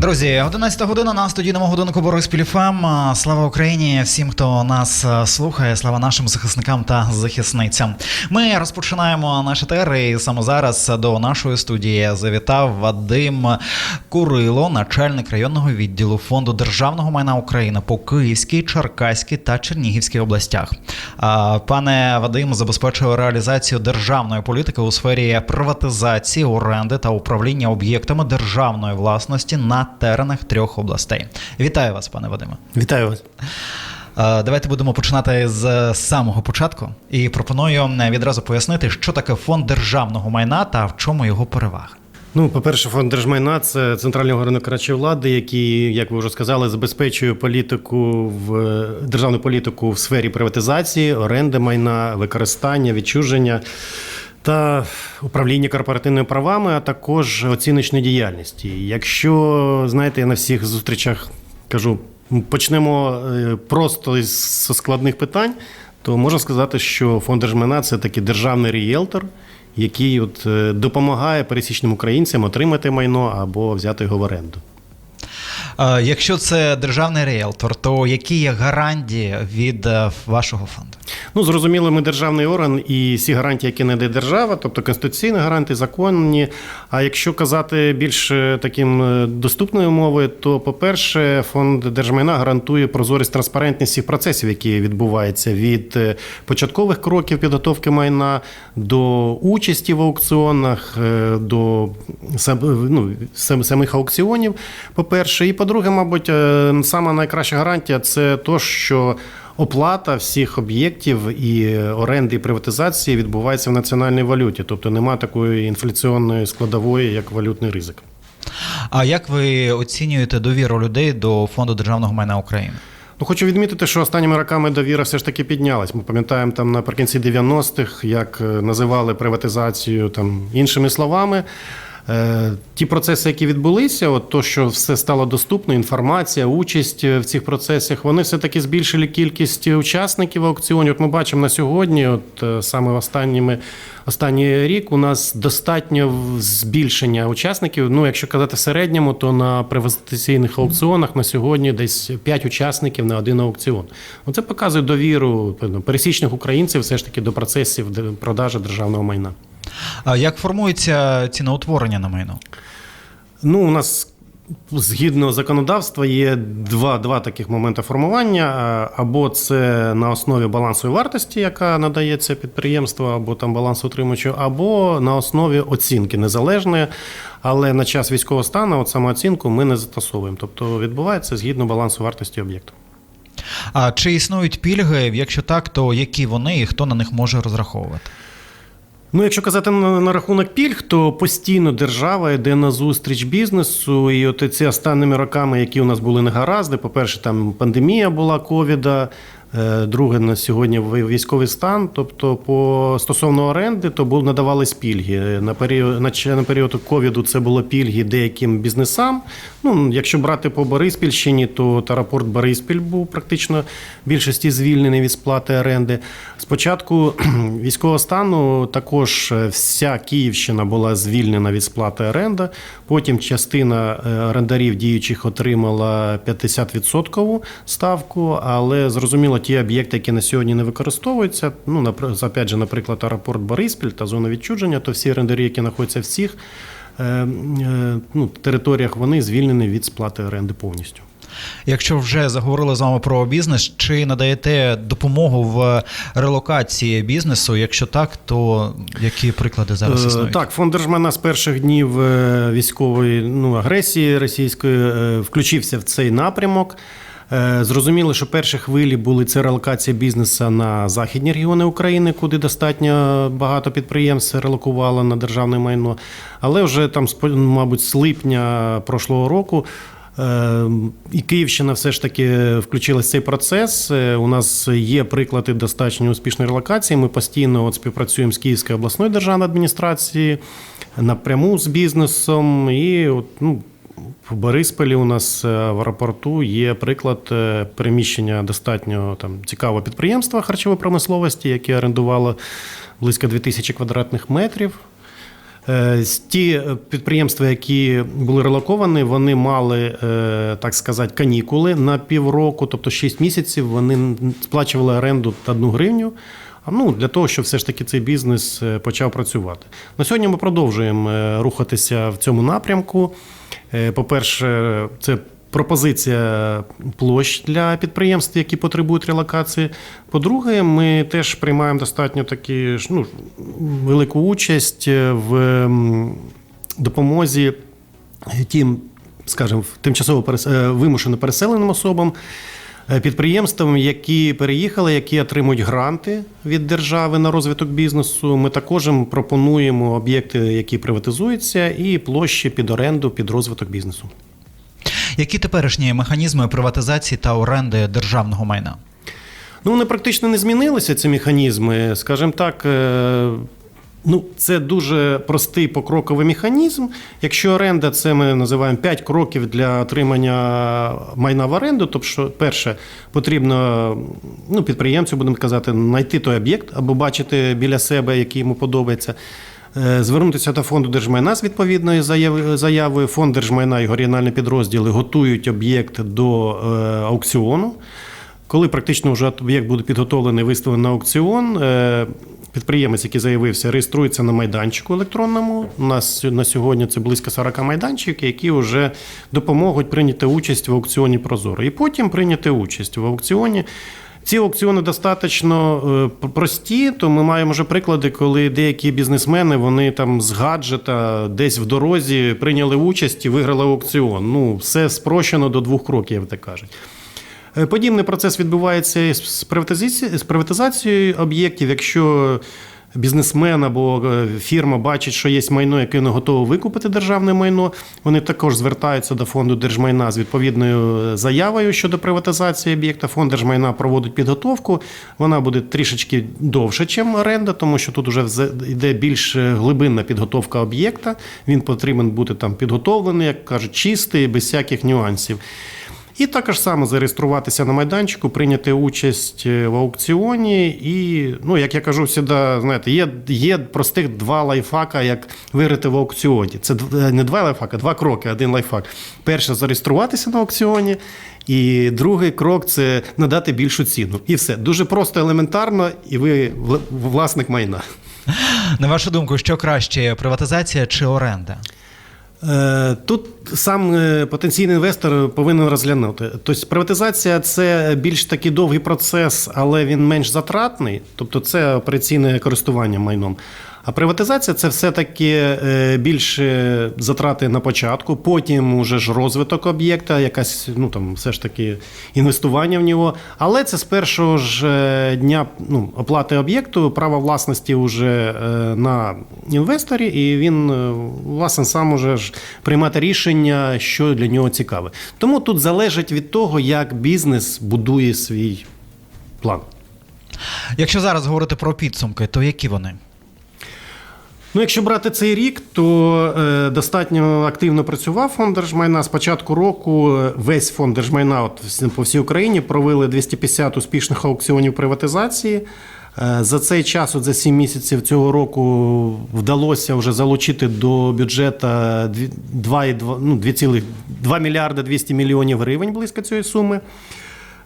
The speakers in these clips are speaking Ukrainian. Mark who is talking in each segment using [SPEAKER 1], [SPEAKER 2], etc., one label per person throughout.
[SPEAKER 1] Друзі, 11 година на студійному годинку Бориспіль ФМ. Слава Україні! Всім, хто нас е, слухає, слава нашим захисникам та захисницям. Ми розпочинаємо наш етер, і саме зараз до нашої студії завітав Вадим Курило, начальник районного відділу фонду державного майна України по Київській, Черкаській та Чернігівській областях. Пане Вадим забезпечує реалізацію державної політики у сфері приватизації, оренди та управління об'єктами державної власності на теренах трьох областей. Вітаю вас, пане Вадиме.
[SPEAKER 2] Вітаю вас.
[SPEAKER 1] Е, Давайте будемо починати з самого початку і пропоную е, відразу пояснити, що таке фонд державного майна та в чому його перевага.
[SPEAKER 2] Ну, по-перше, фонд держмайна це центральний орган виконавчої влади, який, як ви вже сказали, забезпечує політику в державну політику в сфері приватизації, оренди майна, використання, відчуження та управління корпоративними правами, а також оціночної діяльності. Якщо знаєте, я на всіх зустрічах кажу, почнемо е, просто із складних питань, то можна сказати, що фонд держмайна це такий державний рієлтор, який от е, допомагає пересічним українцям отримати майно або взяти його в оренду.
[SPEAKER 1] Е, Якщо це державний ріелтор, то які є гарантії від е, вашого фонду?
[SPEAKER 2] Ну, зрозуміло, ми державний орган і всі гарантії, які надає держава, тобто конституційні гарантії, законні. А якщо казати більш е, таким доступною мовою, то, по-перше, фонд держмайна гарантує прозорість транспарентність всіх процесів, які відбуваються від початкових кроків підготовки майна до участі в аукціонах, до ну, самих аукціонів. По-перше, і по-друге, мабуть, е, сама найкраща гарантія це то, що Оплата всіх об'єктів і оренди і приватизації відбувається в національній валюті, тобто нема такої інфляційної складової, як валютний ризик.
[SPEAKER 1] А як ви оцінюєте довіру людей до фонду державного майна України?
[SPEAKER 2] Ну, хочу відмітити, що останніми роками довіра все ж таки піднялась. Ми пам'ятаємо там наприкінці 90-х, як е, називали приватизацію там іншими словами. Е, Ті процеси, які відбулися, от то, що все стало доступно, інформація, участь е, в цих процесах, вони все-таки збільшили кількість учасників аукціонів. От ми бачимо на сьогодні, от е, саме останніми, останній рік, у нас достатньо збільшення учасників. Ну, якщо казати в середньому, то на приватизаційних аукціонах на сьогодні десь 5 учасників на один аукціон. Ну, це показує довіру певно, пересічних українців все ж таки до процесів продажу державного майна.
[SPEAKER 1] А як формується ціноутворення на майно?
[SPEAKER 2] Ну, у нас згідно законодавства є два, два таких моменти формування. Або це на основі балансової вартості, яка надається підприємству, або там балансоутримувачу, або на основі оцінки незалежної. Але на час військового стану от самооцінку ми не застосовуємо. Тобто відбувається згідно балансу вартості об'єкту.
[SPEAKER 1] А чи існують пільги? Якщо так, то які вони і хто на них може розраховувати?
[SPEAKER 2] Ну, якщо казати на, на рахунок пільг, то постійно держава йде на зустріч бізнесу. І от ці останніми роками, які у нас були негаразди, по-перше, там пандемія була ковіда. Е, Друге, на сьогодні військовий стан. Тобто, по стосовно оренди, то були надавались пільги. На період на, період ковіду це було пільги деяким бізнесам. Ну, якщо брати по Бориспільщині, то аеропорт Бориспіль був практично більшості звільнений від сплати оренди. Спочатку військового стану також е, вся Київщина була звільнена від сплати оренди. Потім частина е, орендарів діючих отримала 50% ставку, але зрозуміло, ті об'єкти, які на сьогодні не використовуються, ну опять же, наприклад, аеропорт Бориспіль та зона відчуження, то всі орендарі, які знаходяться в цих е, е, ну, територіях, вони звільнені від сплати оренди повністю.
[SPEAKER 1] Якщо вже заговорили з вами про бізнес, чи надаєте допомогу в релокації бізнесу? Якщо так, то які приклади зараз
[SPEAKER 2] Е,
[SPEAKER 1] існують?
[SPEAKER 2] Так, фонд держмайна з перших днів військової ну, агресії російської включився в цей напрямок. Е, Зрозуміло, що перші хвилі були це релокація бізнесу на західні регіони України, куди достатньо багато підприємств релокувало на державне майно. Але вже там, мабуть, з липня прошлого року. е, І Київщина все ж таки включилась в цей процес. Е, У нас є приклади достатньо успішної релокації. Ми постійно от співпрацюємо з Київською обласною державною адміністрацією напряму з бізнесом. І от, ну, в Борисполі у нас е, в аеропорту є приклад е, переміщення достатньо там, цікавого підприємства харчової промисловості, яке орендувало близько 2000 квадратних метрів. Е, Ті підприємства, які були релоковані, вони мали, так сказати, канікули на півроку, тобто 6 місяців вони сплачували оренду 1 гривню. Ну, для того, щоб все ж таки цей бізнес почав працювати. На сьогодні ми продовжуємо рухатися в цьому напрямку. Е, По-перше, це пропозиція площ для підприємств, які потребують релокації. По-друге, ми теж приймаємо достатньо такі ну, велику участь в м, допомозі тим, скажімо, тимчасово е, вимушено переселеним особам. Е, Підприємствам, які переїхали, які отримують гранти від держави на розвиток бізнесу, ми також пропонуємо об'єкти, які приватизуються, і площі під оренду під розвиток бізнесу.
[SPEAKER 1] Які теперішні механізми приватизації та оренди державного майна?
[SPEAKER 2] Ну, вони практично не змінилися, ці механізми. Скажімо так, е, ну, це дуже простий покроковий механізм. Якщо оренда, це ми називаємо 5 кроків для отримання майна в оренду. Тобто, перше, потрібно ну, підприємцю, будемо казати, знайти той об'єкт або бачити біля себе, який йому подобається. Е, Звернутися до фонду держмайна з відповідною заявою. Фонд держмайна і регіональні підрозділи готують об'єкт до е, аукціону. Коли практично вже об'єкт буде підготовлений, виставлений на аукціон, е, підприємець, який заявився, реєструється на майданчику електронному. У нас на сьогодні це близько 40 майданчиків, які вже допоможуть прийняти участь в аукціоні Прозоро. І потім прийняти участь в аукціоні. Ці аукціони достатньо е, прості, то ми маємо вже приклади, коли деякі бізнесмени вони там з гаджета десь в дорозі прийняли участь і виграли аукціон. Ну, все спрощено до двох кроків, як так кажуть. Е, Подібний процес відбувається з приватизацією, з приватизацією об'єктів. Якщо бізнесмен або е, фірма бачить, що є майно, яке не готово викупити державне майно, вони також звертаються до фонду держмайна з відповідною заявою щодо приватизації об'єкта. Фонд держмайна проводить підготовку. Вона буде трішечки довше, ніж оренда, тому що тут вже йде більш е, глибинна підготовка об'єкта. Він потрібен бути там підготовлений, як кажуть, чистий, без всяких нюансів. І також саме зареєструватися на майданчику, прийняти участь е, в аукціоні. І, ну, як я кажу, завжди, знаєте, є, є простих два лайфхака, як виграти в аукціоні. Це е, не два лайфхака, два кроки, один лайфхак. Перше зареєструватися на аукціоні. І другий крок це надати більшу ціну. І все. Дуже просто, елементарно, і ви власник майна.
[SPEAKER 1] На вашу думку, що краще приватизація чи оренда?
[SPEAKER 2] Е, Тут сам е, потенційний інвестор повинен розглянути. Тобто приватизація це більш такий довгий процес, але він менш затратний, тобто це операційне користування майном. А приватизація це все-таки е, більше затрати на початку, потім уже ж розвиток об'єкта, якась ну там все ж таки інвестування в нього. Але це з першого ж е, дня ну, оплати об'єкту, право власності вже на інвесторі, і він власне сам уже ж приймати рішення, що для нього цікаве. Тому тут залежить від того, як бізнес будує свій план.
[SPEAKER 1] Якщо зараз говорити про підсумки, то які вони?
[SPEAKER 2] Ну, якщо брати цей рік, то е, достатньо активно працював фонд держмайна. З початку року е, весь фонд держмайна от, по всій Україні провели 250 успішних аукціонів приватизації. Е, За цей час, от за 7 місяців цього року, вдалося вже залучити до бюджету 2,2 ну, 2,2 мільярда 200 мільйонів гривень близько цієї суми.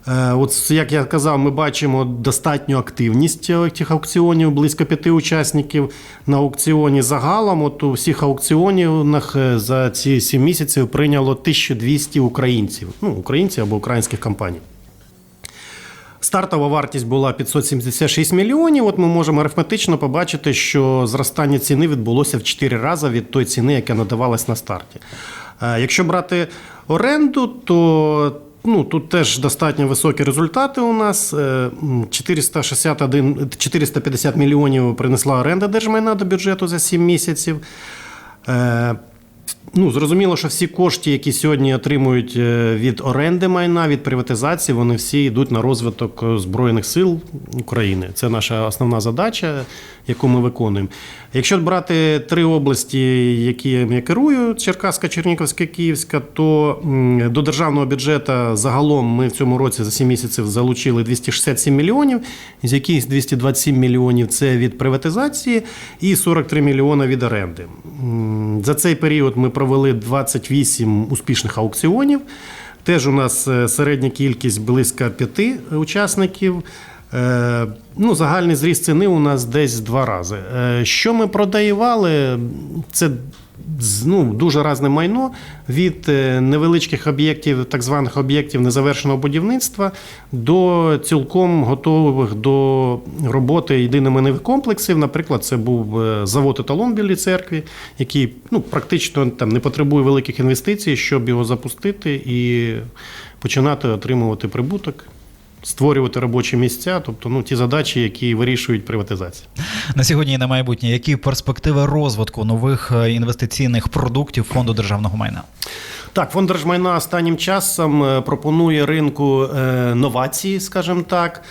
[SPEAKER 2] Е, От як я казав, ми бачимо достатню активність цих аукціонів, близько п'яти учасників на аукціоні загалом. От у всіх аукціонах е, за ці сім місяців прийняло 1200 українців, ну українців або українських компаній. Стартова вартість була 576 мільйонів. От ми можемо арифметично побачити, що зростання ціни відбулося в 4 рази від тої ціни, яка надавалась на старті. Е, Якщо брати оренду, то ну, тут теж достатньо високі результати у нас. Е, 461, 450 мільйонів принесла оренда держмайна до бюджету за 7 місяців. Ну, зрозуміло, що всі кошти, які сьогодні отримують е, від оренди майна, від приватизації, вони всі йдуть на розвиток е, Збройних сил України. Це наша основна задача, яку ми виконуємо. Якщо брати три області, які я керую: Черкаська, Чернігівська, Київська, то до державного бюджету загалом ми в цьому році за 7 місяців залучили 267 мільйонів, з яких 227 мільйонів це від приватизації і 43 мільйони від оренди. За цей період ми провели 28 успішних аукціонів. Теж у нас е, середня кількість близько п'яти учасників. Е, Ну, загальний зріст ціни у нас десь два рази. Е, Що ми продаєвали, це ну, дуже різне майно від е, невеличких об'єктів, так званих об'єктів незавершеного будівництва до цілком готових до роботи єдиномайнових комплексів. Наприклад, це був е, завод еталон білій церкві, який ну, практично там не потребує великих інвестицій, щоб його запустити і починати отримувати прибуток. Створювати робочі місця, тобто ну ті задачі, які вирішують приватизація.
[SPEAKER 1] На сьогодні і на майбутнє, які перспективи розвитку нових е, інвестиційних продуктів фонду державного майна?
[SPEAKER 2] Так, фонд держмайна останнім часом е, пропонує ринку е, новації, скажімо так.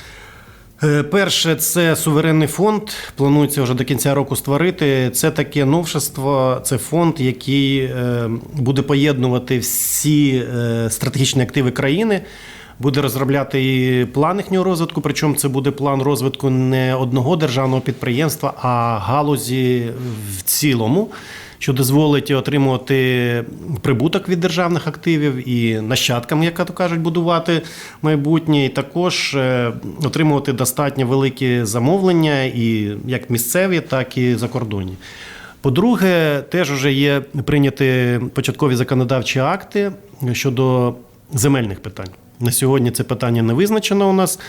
[SPEAKER 2] Перше, це суверенний фонд. Планується вже до кінця року створити. Це таке новшество, це фонд, який буде поєднувати всі стратегічні активи країни. Буде розробляти і план їхнього розвитку, причому це буде план розвитку не одного державного підприємства, а галузі в цілому, що дозволить отримувати прибуток від державних активів і нащадкам, як то кажуть, будувати майбутнє, і також е, отримувати достатньо великі замовлення, і як місцеві, так і закордонні. По-друге, теж вже є прийняті початкові законодавчі акти щодо земельних питань. На сьогодні це питання не визначено у нас.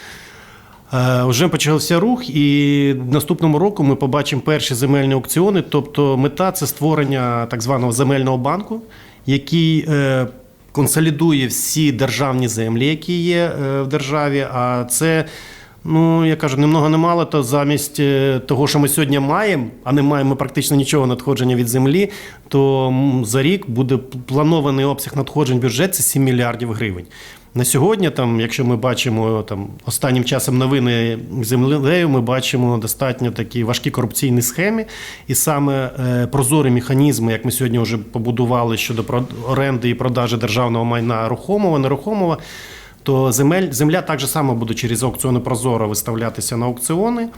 [SPEAKER 2] Е, Вже почався рух, і наступному року ми побачимо перші земельні аукціони. Тобто, мета це створення так званого земельного банку, який е, консолідує всі державні землі, які є е, в державі. А це, ну я кажу, ні много не мало, то замість того, що ми сьогодні маємо, а не маємо практично нічого надходження від землі, то за рік буде планований обсяг надходжень в бюджет це 7 мільярдів гривень. На сьогодні, там, якщо ми бачимо там останнім часом новини землею, ми бачимо достатньо такі важкі корупційні схеми, і саме е, прозорі механізми, як ми сьогодні вже побудували щодо оренди і продажі державного майна рухомого, нерухомого, то земель, земля так же само буде через аукціони Прозоро виставлятися на аукціони.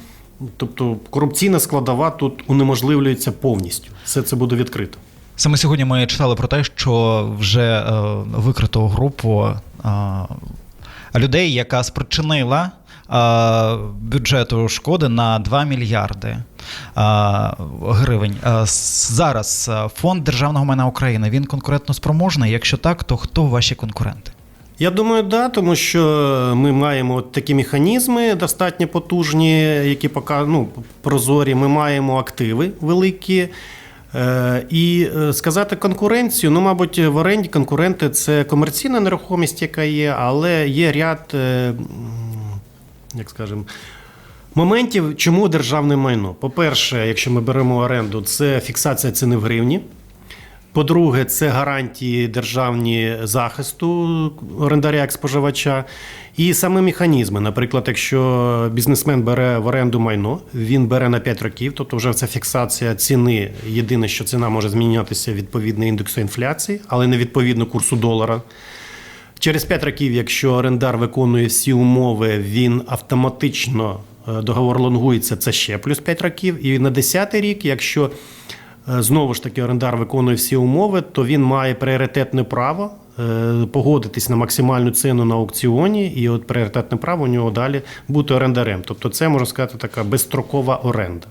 [SPEAKER 2] Тобто корупційна складова тут унеможливлюється повністю. Все це буде відкрито.
[SPEAKER 1] Саме сьогодні ми читали про те, що вже е, викрито групу людей, яка спричинила бюджету шкоди на 2 мільярди гривень. Зараз фонд державного майна України він конкурентно спроможний. Якщо так, то хто ваші конкуренти?
[SPEAKER 2] Я думаю, да, тому що ми маємо такі механізми достатньо потужні, які пока ну, прозорі. Ми маємо активи великі. Е, І е, сказати конкуренцію, ну, мабуть, в оренді конкуренти це комерційна нерухомість, яка є, але є ряд, е, як скажемо, моментів, чому державне майно. По-перше, якщо ми беремо оренду, це фіксація ціни в гривні. По-друге, це гарантії державні захисту орендаря як споживача. І саме механізми. Наприклад, якщо бізнесмен бере в оренду майно, він бере на 5 років, тобто вже це фіксація ціни. Єдине, що ціна може змінятися відповідно індексу інфляції, але не відповідно курсу долара. Через 5 років, якщо орендар виконує всі умови, він автоматично е, договор лонгується, це ще плюс 5 років. І на 10 рік, якщо знову ж таки орендар виконує всі умови, то він має пріоритетне право е, погодитись на максимальну ціну на аукціоні, і от пріоритетне право у нього далі бути орендарем. Тобто, це можна сказати така безстрокова оренда.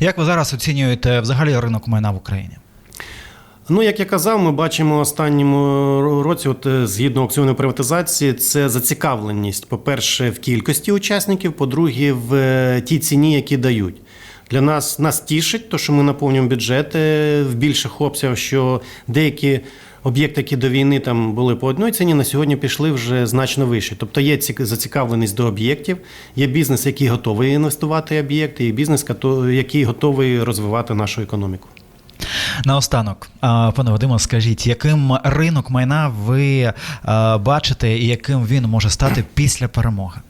[SPEAKER 1] Як ви зараз оцінюєте взагалі ринок майна в Україні?
[SPEAKER 2] Ну, як я казав, ми бачимо в останньому році, от е, згідно аукціонної приватизації, це зацікавленість, по-перше, в кількості учасників, по-друге, в е, тій ціні, які дають. Для нас нас тішить, то що ми наповнюємо бюджети в більших обсягах, що деякі об'єкти, які до війни там були по одній ціні, на сьогодні пішли вже значно вище. Тобто є ці- зацікавленість до об'єктів, є бізнес, який готовий інвестувати в об'єкти, і бізнес, який готовий розвивати нашу економіку.
[SPEAKER 1] Наостанок, пане Вадиме, скажіть, яким ринок майна ви бачите і яким він може стати після перемоги?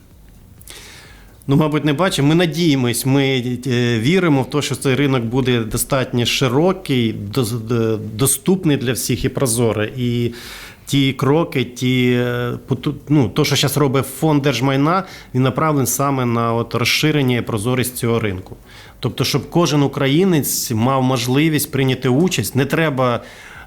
[SPEAKER 2] Ну, мабуть, не бачимо. Ми надіємось, ми е, віримо в те, що цей ринок буде достатньо широкий, доступний для всіх і прозорий. І ті кроки, ті е, ну, то, що зараз робить фонд держмайна, він направлений саме на от розширення і прозорість цього ринку. Тобто, щоб кожен українець мав можливість прийняти участь, не треба.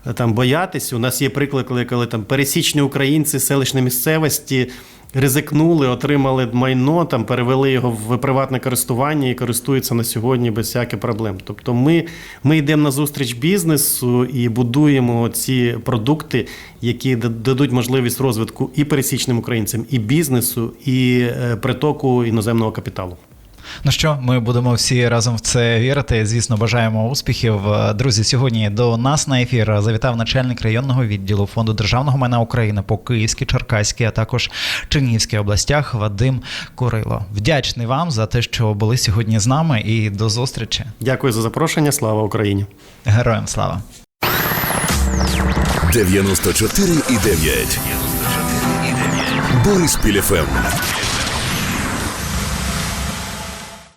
[SPEAKER 2] е, Там боятися. У нас є приклад, коли, там пересічні українці селищної місцевості ризикнули, отримали майно, там перевели його в приватне користування і користуються на сьогодні без всяких проблем. Тобто, ми, ми йдемо на зустріч бізнесу і будуємо ці продукти, які да- дадуть можливість розвитку і пересічним українцям, і бізнесу, і е, притоку іноземного капіталу.
[SPEAKER 1] Ну що, ми будемо всі разом в це вірити. Звісно, бажаємо успіхів. Друзі, сьогодні до нас на ефір завітав начальник районного відділу фонду державного майна України по Київській, Черкаській, а також Чернігівській областях Вадим Курило. Вдячний вам за те, що були сьогодні з нами, і до зустрічі.
[SPEAKER 2] Дякую за запрошення. Слава Україні!
[SPEAKER 1] Героям слава!
[SPEAKER 3] 94,9. Бориспіль ФМ.